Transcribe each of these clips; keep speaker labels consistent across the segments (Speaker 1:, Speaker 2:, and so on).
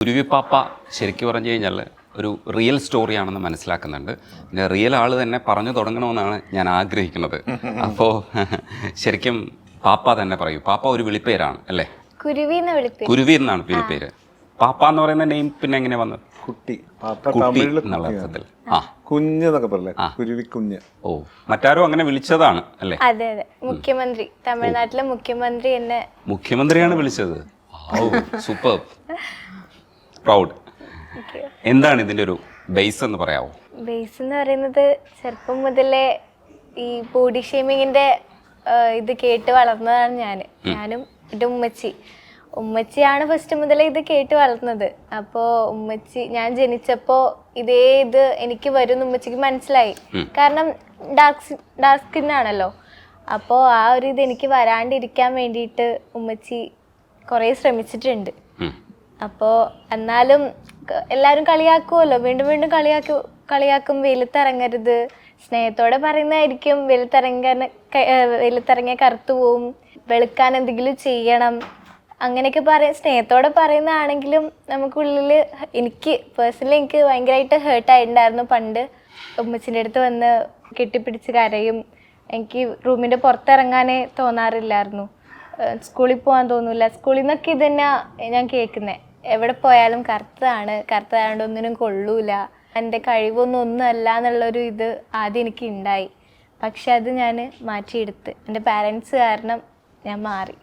Speaker 1: കുരുവിപ്പാപ്പ ശരിക്കും പറഞ്ഞു കഴിഞ്ഞാൽ ഒരു റിയൽ സ്റ്റോറിയാണെന്ന് മനസ്സിലാക്കുന്നുണ്ട്. പിന്നെ റിയൽ ആൾ തന്നെ പറഞ്ഞു തുടങ്ങണമെന്നാണ് ഞാൻ ആഗ്രഹിക്കുന്നത്. അപ്പോൾ ശരിക്കും പാപ്പ തന്നെ പറയൂ. പാപ്പ ഒരു വിളിപ്പേരാണ് അല്ലേ?
Speaker 2: കുരുവി എന്ന് വിളിപ്പേ
Speaker 1: കുരുവി എന്നാണ് വിളിപ്പേര്. പാപ്പ എന്ന് പറയുന്ന നെയിം പിന്നെ എങ്ങനെ വന്നത്
Speaker 3: കുട്ടി. പാപ്പ
Speaker 1: കുട്ടി എന്നുള്ള അർത്ഥത്തിൽ. ആ.
Speaker 3: കുഞ്ഞ് എന്നൊക്കെ പറയില്ലേ കുരുവി കുഞ്ഞ്
Speaker 1: ഓ മറ്റാരോ അങ്ങനെ വിളിച്ചതാണ് അല്ലേ?
Speaker 2: അതെ അതെ. മുഖ്യമന്ത്രി. തമിഴ്നാട്ടിലെ മുഖ്യമന്ത്രി എന്നെ
Speaker 1: മുഖ്യമന്ത്രിയാണ് വിളിച്ചത്. സൂപ്പർ പ്രൗഡ് എന്താണ് ഇതിന്റെ ഒരു ബേസ് എന്ന് പറയാവോ?
Speaker 2: ബേസ് എന്ന് പറയുന്നത് ചെറുപ്പം മുതലേ ഈ ബോഡി ഷേമിങ്ങിന്റെ ഇത് കേട്ട് വളർന്നതാണ് ഞാൻ ഞാനും എന്റെ ഉമ്മച്ചി. ഉമ്മച്ചിയാണ് ഫസ്റ്റ് മുതലേ ഇത് കേട്ട് വളർന്നത്. അപ്പോൾ ഉമ്മച്ചി ഞാൻ ജനിച്ചപ്പോൾ ഇതേ ഇത് എനിക്ക് വരും ഉമ്മച്ചിക്ക് മനസ്സിലായി. കാരണം ഡാർക്ക് ഡാർക്ക് സ്കിൻ ആണല്ലോ. അപ്പോൾ ആ ഒരു ഇത് എനിക്ക് വരാണ്ടിരിക്കാൻ വേണ്ടിയിട്ട് ഉമ്മച്ചി കുറേ ശ്രമിച്ചിട്ടുണ്ട്. അപ്പോൾ എന്നാലും എല്ലാവരും കളിയാക്കുമല്ലോ വീണ്ടും വീണ്ടും കളിയാക്കു കളിയാക്കും. വെയിലത്തിറങ്ങരുത്. സ്നേഹത്തോടെ പറയുന്നതായിരിക്കും. വെയിലത്തിറങ്ങാൻ വെയിലത്തിറങ്ങിയ കറുത്തു പോവും. വെളുക്കാൻ എന്തെങ്കിലും ചെയ്യണം. അങ്ങനെയൊക്കെ പറയും സ്നേഹത്തോടെ പറയുന്നതാണെങ്കിലും നമുക്കുള്ളിൽ എനിക്ക് പേഴ്സണലി എനിക്ക് ഭയങ്കരമായിട്ട് ഹേർട്ടായിട്ടുണ്ടായിരുന്നു പണ്ട് ഉമ്മച്ചിന്റെ അടുത്ത് വന്ന് കെട്ടിപ്പിടിച്ച് കരയും. എനിക്ക് റൂമിന്റെ പുറത്തിറങ്ങാനേ തോന്നാറില്ലായിരുന്നു. സ്കൂളിൽ പോകാൻ തോന്നൂല. സ്കൂളിൽ നിന്നൊക്കെ ഇത് തന്നെ ഞാൻ കേൾക്കുന്നത് എവിടെ പോയാലും കറുത്തതാണ് കറുത്തതായതുകൊണ്ട് ഒന്നിനും കൊള്ളൂല. എന്റെ കഴിവൊന്നും ഒന്നുമല്ല എന്നുള്ളൊരു ഇത് ആദ്യം എനിക്ക് ഉണ്ടായി പക്ഷെ അത് ഞാൻ മാറ്റിയെടുത്ത്. എന്റെ പാരൻസ് കാരണം ഞാൻ മാറി.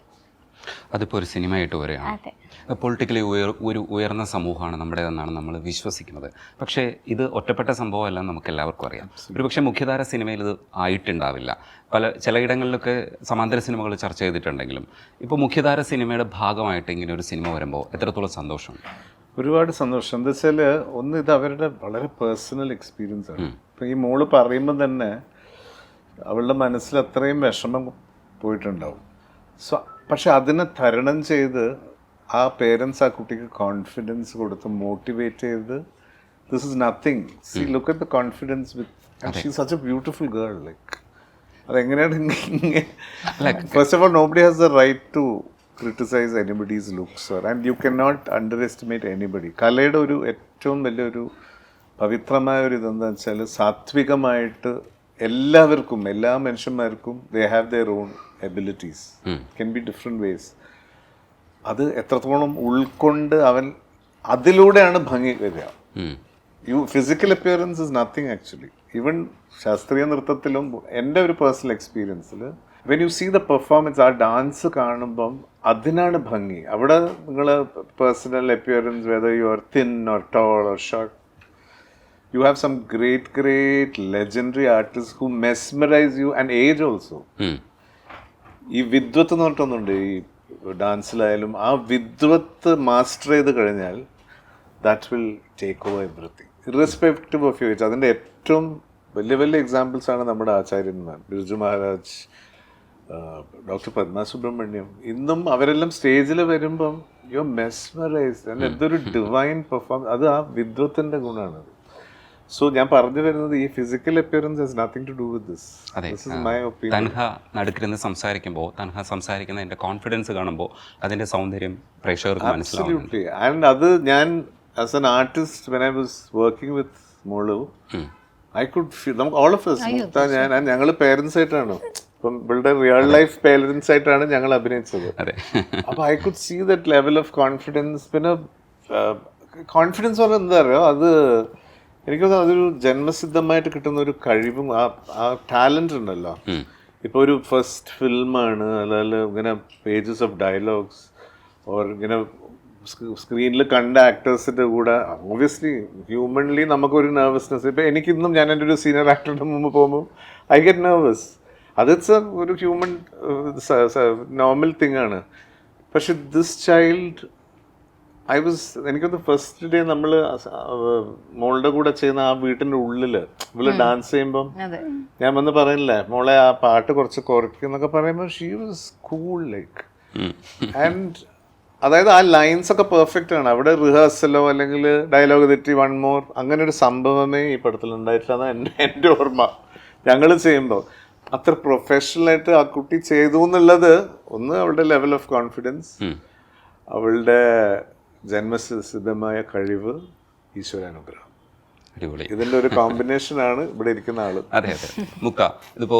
Speaker 1: അതിപ്പോൾ ഒരു സിനിമയായിട്ട് വരികയാണ്.
Speaker 2: അതെ.
Speaker 1: പൊളിറ്റിക്കലി ഉയർ ഒരു ഉയർന്ന സമൂഹമാണ് നമ്മുടേതെന്നാണ് നമ്മൾ വിശ്വസിക്കുന്നത്. പക്ഷേ ഇത് ഒറ്റപ്പെട്ട സംഭവമല്ല നമുക്ക് എല്ലാവർക്കും അറിയാം. ഒരു പക്ഷേ മുഖ്യധാര സിനിമയിൽ ഇത് ആയിട്ടുണ്ടാവില്ല. പല ചിലയിടങ്ങളിലൊക്കെ സമാന്തര സിനിമകൾ ചർച്ച ചെയ്തിട്ടുണ്ടെങ്കിലും ഇപ്പോൾ മുഖ്യധാര സിനിമയുടെ ഭാഗമായിട്ട് ഇങ്ങനെ ഒരു സിനിമ വരുമ്പോൾ എത്രത്തോളം സന്തോഷമുണ്ട്?
Speaker 3: ഒരുപാട് സന്തോഷം. എന്താ വെച്ചാൽ ഒന്ന് ഇത് അവരുടെ വളരെ പേഴ്സണൽ എക്സ്പീരിയൻസ് ആണ്. ഇപ്പം ഈ മോൾ പറയുമ്പോൾ തന്നെ അവളുടെ മനസ്സിൽ അത്രയും വിഷമം പോയിട്ടുണ്ടാവും. സോ പക്ഷെ അതിനെ തരണം ചെയ്ത് ആ പേരൻസ് ആ കുട്ടിക്ക് കോൺഫിഡൻസ് കൊടുത്ത് മോട്ടിവേറ്റ് ചെയ്ത് this is nothing see look at the confidence with she such a beautiful girl like അതെങ്ങനെയാണ് first of all nobody has the right to criticise anybody's looks and you can not underestimate anybody കലയുടെ ഒരു ഏറ്റവും വലിയൊരു പവിത്രമായ ഒരു ഇതെന്താ വെച്ചാൽ സാത്വികമായിട്ട് എല്ലാവർക്കും എല്ലാ മനുഷ്യന്മാർക്കും they have their own abilities can be different ways അത് എത്രത്തോളം ഉൾക്കൊണ്ട് അവൻ അതിലൂടെയാണ് ഭംഗി വരിക. You physical appearance is nothing actually even ശാസ്ത്രീയ നൃത്തത്തിലും എന്റെ ഒരു personal എക്സ്പീരിയൻസിൽ when you see the performance ആ ഡാൻസ് കാണുമ്പം അതിനാണ് ഭംഗി. അവിടെ നിങ്ങൾ personal appearance whether you are thin or tall or short you have some great, great legendary artists who mesmerize you and age
Speaker 1: also.
Speaker 3: ഈ വിദ്വത്ത് എന്ന് പറഞ്ഞിട്ടൊന്നുണ്ട് ഈ ഡാൻസിലായാലും ആ വിദ്വത്ത് മാസ്റ്റർ ചെയ്ത് കഴിഞ്ഞാൽ that will take over everything irrespective of you age അതിന്റെ ഏറ്റവും വലിയ വലിയ എക്സാമ്പിൾസ് ആണ് നമ്മുടെ ആചാര്യന്മാർ. ബിർജു മഹാരാജ് ഡോക്ടർ പത്മ സുബ്രഹ്മണ്യം ഇന്നും അവരെല്ലാം സ്റ്റേജിൽ വരുമ്പം യു മെസ്മറൈസ് എന്തൊരു ഡിവൈൻ പെർഫോം അത് ആ വിദ്വത്തിന്റെ ഗുണമാണ്. സോ ഞാൻ പറഞ്ഞു വരുന്നത് ഈ physical appearance has nothing to do with this
Speaker 1: അതെ
Speaker 3: മൈ ഒപ്പീനിയൻ
Speaker 1: തൻഹ നടുക്കിരുന്ന് സംസാരിക്കുമ്പോൾ തൻഹ സംസാരിക്കുന്ന എന്റെ കോൺഫിഡൻസ് കാണുമ്പോൾ അതിന്റെ സൗന്ദര്യം പ്രേക്ഷകർക്ക് മനസ്സിലാവും
Speaker 3: ആൻഡ് And അത് ഞാൻ as an artist when I was working with മോളു ഐ കുഡ് ഫീൽ നമുക്ക് ഓൾ ഓഫ് എസ് ഞാൻ ഞങ്ങൾ പേരൻസ് ആയിട്ടാണ്. ഇപ്പം ഇവളുടെ റിയൽ ലൈഫ് പേരൻസ് ആയിട്ടാണ് ഞങ്ങൾ അഭിനയിച്ചത്.
Speaker 1: അതെ.
Speaker 3: അപ്പൊ I could see that level of confidence പിന്നെ കോൺഫിഡൻസ് പറഞ്ഞാൽ എന്താ പറയുക അത് എനിക്ക് അതൊരു ജന്മസിദ്ധമായിട്ട് കിട്ടുന്ന ഒരു കഴിവും ആ ആ ടാലന്റ് ഉണ്ടല്ലോ. ഇപ്പോൾ ഒരു ഫസ്റ്റ് ഫിലിമാണ് അല്ലാതെ ഇങ്ങനെ പേജസ് ഓഫ് ഡയലോഗ്സ് ഓർ ഇങ്ങനെ സ്ക്രീനിൽ കണ്ട ആക്ടേഴ്സിന്റെ കൂടെ ഓബിയസ്ലി ഹ്യൂമൻലി നമുക്കൊരു നെർവസ്നെസ് ഇപ്പം എനിക്കിന്നും ഞാൻ എന്റെ ഒരു സീനിയർ ആക്ടറുടെ മുമ്പ് പോകുമ്പോൾ ഐ ഗെറ്റ് നെർവസ് അത് ഇറ്റ്സ് ഒരു ഹ്യൂമൻ നോർമൽ തിങ് ആണ്. പക്ഷെ ദിസ് ചൈൽഡ് ഐ വാസ് എനിക്കൊന്ന് ഫസ്റ്റ് ഡേ നമ്മൾ മോളുടെ കൂടെ ചെയ്യുന്ന ആ വീട്ടിന്റെ ഉള്ളിൽ ഇവൾ ഡാൻസ് ചെയ്യുമ്പം ഞാൻ വന്ന് പറയില്ലേ മോളെ ആ പാട്ട് കുറച്ച് കുറയ്ക്കും എന്നൊക്കെ പറയുമ്പോൾ she was cool like and അതായത് ആ ലൈൻസ് ഒക്കെ പെർഫെക്റ്റ് ആണ്. അവിടെ റിഹേഴ്സലോ അല്ലെങ്കിൽ ഡയലോഗ് തെറ്റി വൺ മോർ അങ്ങനെ ഒരു സംഭവമേ ഈ പടത്തിൽ ഉണ്ടായിട്ടില്ല. അതാണ് എന്റെ എന്റെ ഓർമ്മ. ഞങ്ങൾ ചെയ്യുമ്പോൾ അത്ര പ്രൊഫഷണലായിട്ട് ആ കുട്ടി ചെയ്തു എന്നുള്ളത് ഒന്ന് അവളുടെ ലെവൽ ഓഫ് കോൺഫിഡൻസ് അവളുടെ ജന്മസിദ്ധമായ കഴിവ് ഈശ്വരാനുഗ്രഹം
Speaker 1: അടിപൊളി.
Speaker 3: ഇതിന്റെ ഒരു കോമ്പിനേഷൻ ആണ് ഇവിടെ ഇരിക്കുന്ന ആൾ.
Speaker 1: അതെ അതെ. മുക്ക ഇതിപ്പോ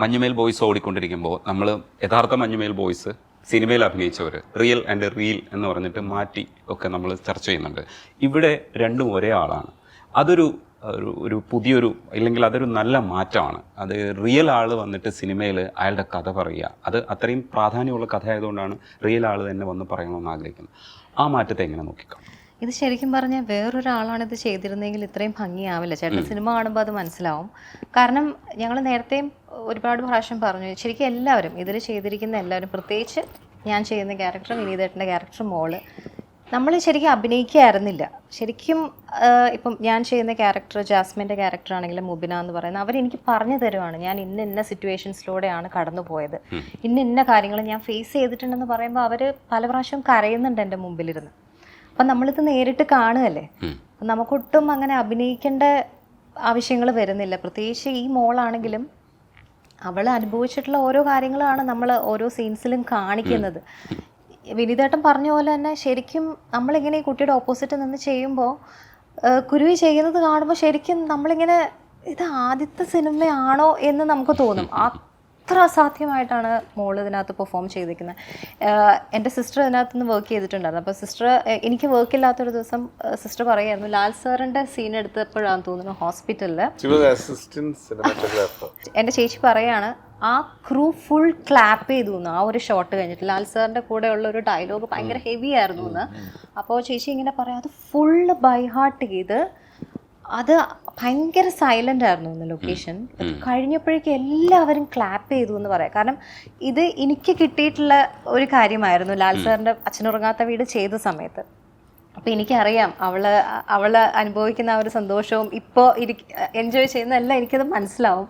Speaker 1: മഞ്ഞുമേൽ ബോയ്സ് ഓടിക്കൊണ്ടിരിക്കുമ്പോൾ നമ്മൾ യഥാർത്ഥ മഞ്ഞുമേൽ ബോയ്സ് സിനിമയിൽ അഭിനയിച്ചവർ റിയൽ ആൻഡ് റീൽ എന്ന് പറഞ്ഞിട്ട് മാറ്റി ഒക്കെ നമ്മൾ ചർച്ച ചെയ്യുന്നുണ്ട്. ഇവിടെ രണ്ടും ഒരേ ആളാണ്. അതൊരു ഒരു ഒരു പുതിയൊരു ഇല്ലെങ്കിൽ അതൊരു നല്ല മാറ്റമാണ്. അത് റിയൽ ആൾ വന്നിട്ട് സിനിമയിൽ അയാളുടെ കഥ പറയുക. അത് അത്രയും പ്രാധാന്യമുള്ള കഥ ആയതുകൊണ്ടാണ് റിയൽ ആൾ തന്നെ വന്ന് പറയണമെന്ന് ആഗ്രഹിക്കുന്നത്. ആ മാറ്റത്തെ എങ്ങനെ നോക്കിക്കാണും
Speaker 4: ഇത് ശരിക്കും പറഞ്ഞാൽ വേറൊരാളാണ് ഇത് ചെയ്തിരുന്നെങ്കിൽ ഇത്രയും ഭംഗിയാവില്ല. ചേട്ടൻ സിനിമ കാണുമ്പോൾ അത് മനസ്സിലാവും. കാരണം ഞങ്ങൾ നേരത്തെയും ഒരുപാട് പ്രാവശ്യം പറഞ്ഞു ശരിക്കും എല്ലാവരും ഇതിൽ ചെയ്തിരിക്കുന്ന എല്ലാവരും പ്രത്യേകിച്ച് ഞാൻ ചെയ്യുന്ന ക്യാരക്ടർ വിനീതേട്ടന്റെ ക്യാരക്ടർ മോൾ നമ്മൾ ശരിക്കും അഭിനയിക്കായിരുന്നില്ല. ശരിക്കും ഇപ്പം ഞാൻ ചെയ്യുന്ന ക്യാരക്ടർ ജാസ്മിന്റെ ക്യാരക്ടർ ആണെങ്കിലും മുബിന എന്ന് പറയുന്നത് അവരെനിക്ക് പറഞ്ഞു തരുവാണ്. ഞാൻ ഇന്ന ഇന്ന സിറ്റുവേഷൻസിലൂടെയാണ് കടന്നു പോയത്. ഇന്ന ഇന്ന കാര്യങ്ങൾ ഞാൻ ഫേസ് ചെയ്തിട്ടുണ്ടെന്ന് പറയുമ്പോൾ അവർ പല പ്രാവശ്യം കരയുന്നുണ്ട് എന്റെ മുമ്പിലിരുന്ന്. അപ്പം നമ്മളിത് നേരിട്ട് കാണുകയല്ലേ? അപ്പം നമുക്കൊട്ടും അങ്ങനെ അഭിനയിക്കേണ്ട ആവശ്യങ്ങൾ വരുന്നില്ല. പ്രത്യേകിച്ച് ഈ മോളാണെങ്കിലും അവൾ അനുഭവിച്ചിട്ടുള്ള ഓരോ കാര്യങ്ങളാണ് നമ്മൾ ഓരോ സീൻസിലും കാണിക്കുന്നത്. വിനീതേട്ടൻ പറഞ്ഞ പോലെ തന്നെ ശരിക്കും നമ്മളിങ്ങനെ ഈ കുട്ടിയുടെ ഓപ്പോസിറ്റ് നിന്ന് ചെയ്യുമ്പോൾ കുരുവി ചെയ്യുന്നത് കാണുമ്പോൾ ശരിക്കും നമ്മളിങ്ങനെ ഇത് ആദ്യത്തെ സിനിമയാണോ എന്ന് നമുക്ക് തോന്നും. അത്ര അസാധ്യമായിട്ടാണ് മോൾ ഇതിനകത്ത് പെർഫോം ചെയ്തിരിക്കുന്നത്. എന്റെ സിസ്റ്റർ ഇതിനകത്ത് നിന്ന് വർക്ക് ചെയ്തിട്ടുണ്ടായിരുന്നു അപ്പോൾ സിസ്റ്റർ എനിക്ക് വർക്ക് ഇല്ലാത്തൊരു ദിവസം സിസ്റ്റർ പറയായിരുന്നു ലാൽ സാറിന്റെ സീൻ എടുത്തപ്പോഴാണ് തോന്നുന്നു ഹോസ്പിറ്റലിൽ എന്റെ ചേച്ചി പറയാണ് ആ ക്രൂ ഫുൾ ക്ലാപ്പ് ചെയ്തു എന്ന് ആ ഒരു ഷോട്ട് കഴിഞ്ഞിട്ട്. ലാൽ സാറിന്റെ കൂടെ ഉള്ള ഒരു ഡയലോഗ് ഭയങ്കര ഹെവി ആയിരുന്നു എന്ന് അപ്പോൾ ചേച്ചി ഇങ്ങനെ പറയാം അത് ഫുള്ള് ബൈ ഹാർട്ട് ചെയ്ത് അത് ഭയങ്കര സൈലന്റ് ആയിരുന്നു ഇന്ന് ലൊക്കേഷൻ കഴിഞ്ഞപ്പോഴേക്കും എല്ലാവരും ക്ലാപ്പ് ചെയ്തു എന്ന് പറയാം. കാരണം ഇത് എനിക്ക് കിട്ടിയിട്ടുള്ള ഒരു കാര്യമായിരുന്നു. ലാൽ സാറിന്റെ അച്ഛനുറങ്ങാത്ത വീട് ചെയ്ത സമയത്ത്. അപ്പോൾ എനിക്കറിയാം അവൾ അവൾ അനുഭവിക്കുന്ന ആ ഒരു സന്തോഷവും ഇപ്പോൾ എൻജോയ് ചെയ്യുന്നതെല്ലാം എനിക്കത് മനസ്സിലാവും.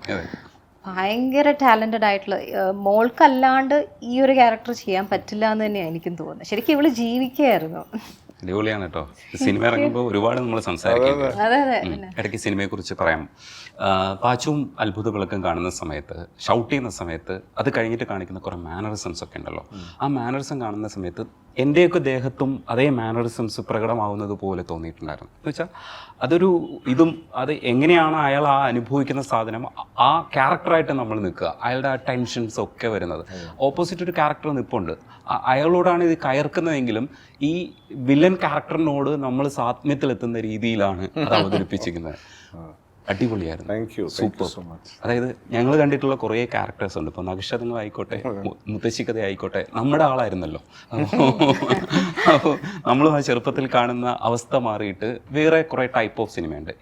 Speaker 4: ഭയങ്കര ടാലന്റഡ് ആയിട്ടുള്ള മോൾക്കല്ലാണ്ട് ഈ ഒരു ക്യാരക്ടർ ചെയ്യാൻ പറ്റില്ല എന്ന് തന്നെയാണ് എനിക്കും തോന്നുന്നത്. ശരിക്കും ഇവൾ ജീവിക്കുകയായിരുന്നു.
Speaker 1: അടിപൊളിയാണ് കേട്ടോ സിനിമ ഇറങ്ങുമ്പോൾ ഒരുപാട് നമ്മൾ സംസാരിക്കും. ഇടയ്ക്ക് സിനിമയെക്കുറിച്ച് പറയാം. പാച്ചും അത്ഭുത വിളക്കം കാണുന്ന സമയത്ത് ഷൗട്ട് ചെയ്യുന്ന സമയത്ത് അത് കഴിഞ്ഞിട്ട് കാണിക്കുന്ന കുറേ മാനറിസംസ് ഒക്കെ ഉണ്ടല്ലോ. ആ മാനറിസം കാണുന്ന സമയത്ത് എന്റെയൊക്കെ ദേഹത്തും അതേ മാനറിസംസ് പ്രകടമാവുന്നത് പോലെ തോന്നിയിട്ടുണ്ടായിരുന്നു. എന്ന് വെച്ചാൽ അതൊരു ഇതും അത് എങ്ങനെയാണ് അയാൾ ആ അനുഭവിക്കുന്ന സാധനം ആ ക്യാരക്ടറായിട്ട് നമ്മൾ നിൽക്കുക. അയാളുടെ ആ ടെൻഷൻസ് ഒക്കെ വരുന്നത്. ഓപ്പോസിറ്റ് ഒരു ക്യാരക്ടർ നിൽപ്പുണ്ട് അയാളോടാണ് ഇത് കയർക്കുന്നതെങ്കിലും ഈ വില്ലൻ ക്യാരക്ടറിനോട് നമ്മൾ സാത്മ്യത്തിലെത്തുന്ന രീതിയിലാണ് അത് അവതരിപ്പിച്ചിരിക്കുന്നത്. അടിപൊളിയായിരുന്നു.
Speaker 3: Thank you super so much
Speaker 1: അതായത് ഞങ്ങൾ കണ്ടിട്ടുള്ള കുറേ ക്യാരക്ടേഴ്സ് ഉണ്ട്. ഇപ്പോൾ മു- മുത്തശ്ശിക്കഥ ആയിക്കോട്ടെ നമ്മുടെ ആളായിരുന്നല്ലോ. അപ്പോൾ നമ്മൾ ആ ചെറുപ്പത്തിൽ കാണുന്ന അവസ്ഥ മാറിയിട്ട് വേറെ കുറേ ടൈപ്പ് ഓഫ് സിനിമയുണ്ട്